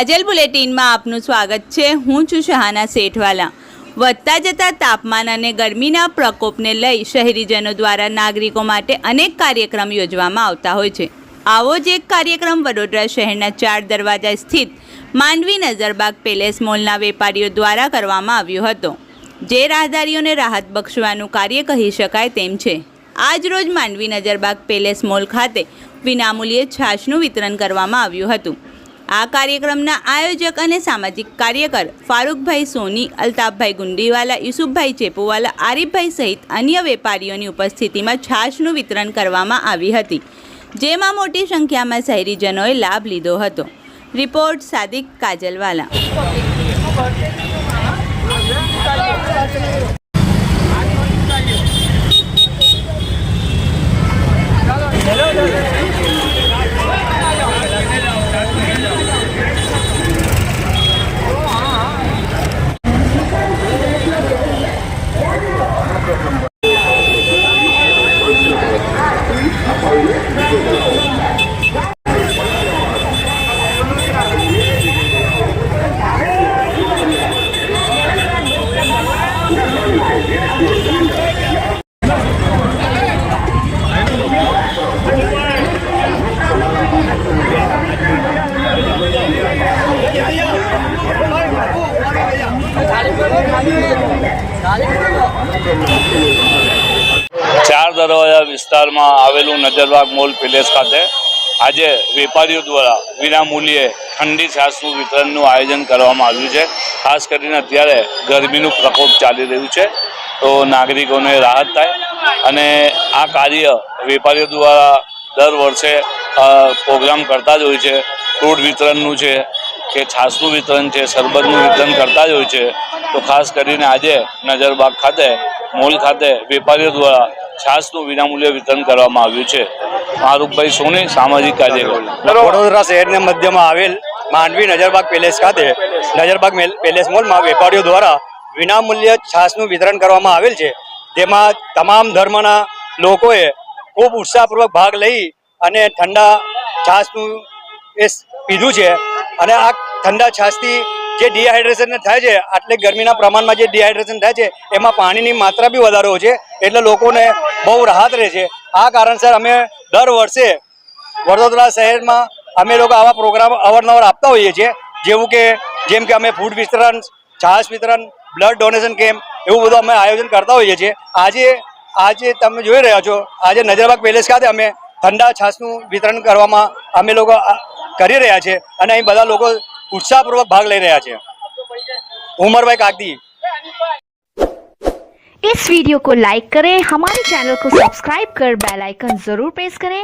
કાજલ બુલેટિનમાં આપનું સ્વાગત છે. હું છું શહાના શેઠવાલા. વધતા જતા તાપમાન અને ગરમીના પ્રકોપને લઈ શહેરીજનો દ્વારા નાગરિકો માટે અનેક કાર્યક્રમ યોજવામાં આવતા હોય છે. આવો જ એક કાર્યક્રમ વડોદરા શહેરના ચાર દરવાજા સ્થિત માંડવી નજરબાગ પેલેસ મોલના વેપારીઓ દ્વારા કરવામાં આવ્યો હતો. જે રાહદારીઓને રાહત બક્ષવાનું કાર્ય કહી શકાય તેમ છે. આજ રોજ માંડવી નજરબાગ પેલેસ મોલ ખાતે વિનામૂલ્યે છાશનું વિતરણ કરવામાં આવ્યું હતું. આ કાર્યક્રમના આયોજક અને સામાજિક કાર્યકર ફારૂકભાઈ સોની, અલ્તાફભાઈ ગુંડીવાલા, યુસુફભાઈ ચેપુવાલા, આરીફભાઈ સહિત અન્ય વેપારીઓની ઉપસ્થિતિમાં છાશનું વિતરણ કરવામાં આવી હતી, જેમાં મોટી સંખ્યામાં શહેરીજનોએ લાભ લીધો હતો. રિપોર્ટ સાદિક કાજલવાલા. ચાર દરવાજા વિસ્તારમાં આવેલું નજરબાગ મોલ પેલેસ ખાતે આજે વેપારીઓ દ્વારા વિનામૂલ્યે ઠંડી છાસનું વિતરણનું આયોજન કરવામાં આવ્યું છે. ખાસ કરીને અત્યારે ગરમીનું પ્રકોપ ચાલી રહ્યું છે. તો નાગરિકોને રાહત થાય અને આ કાર્ય વેપારીઓ દ્વારા દર વર્ષે પ્રોગ્રામ કરતા જ હોય છે. ફ્રૂટ વિતરણનું છે કે છાસનું વિતરણ છે, શરબતનું વિતરણ કરતા જ હોય છે. તો ખાસ કરીને આજે નજરબાગ ખાતે, મોલ ખાતે વેપારીઓ દ્વારા છાસનું વિનામૂલ્ય વિતરણ કરવામાં આવ્યું છે. મારૂપભાઈ સોની, સામાજિક કાર્યકર. વડોદરા શહેરના મધ્યમાં આવેલ માંડવી નજરબાગ પેલેસ ખાતે, નજરબાગ પેલેસ મોલમાં વેપારીઓ દ્વારા વિનામૂલ્ય છાશનું વિતરણ કરવામાં આવેલ છે, જેમાં તમામ ધર્મના લોકોએ ખૂબ ઉત્સાહપૂર્વક ભાગ લઈ અને ઠંડા છાશનું એ પીધું છે. અને આ ઠંડા છાસથી જે ડિહાઇડ્રેશન થાય છે, આટલે ગરમીના પ્રમાણમાં જે ડિહાઇડ્રેશન થાય છે, એમાં પાણીની માત્રા બી વધારો છે, એટલે લોકોને બહુ રાહત રહે છે. આ કારણસર અમે દર વર્ષે વડોદરા શહેરમાં અમે લોકો આવા પ્રોગ્રામ અવારનવાર આપતા હોઈએ છીએ, જેવું કે જેમ કે અમે ફૂડ વિતરણ, છાશ વિતરણ બ્લડ ડોનેશન કેમ્પ એવું બધું અમે આયોજન કરતા હોઈએ છીએ આજે આજે તમે જોઈ રહ્યા છો આજે નજરબાગ પેલેસ ખાતે અમે ઠંડા છાશનું વિતરણ કરવામાં અમે લોકો આ કરી રહ્યા છે અને અહીં બધા લોકો ઉત્સાહપૂર્વક ભાગ લઈ રહ્યા છે ઉમરભાઈ કાગદી इस वीडियो को लाइक करें हमारे चैनल को सब्सक्राइब कर बेल आइकन जरूर प्रेस करें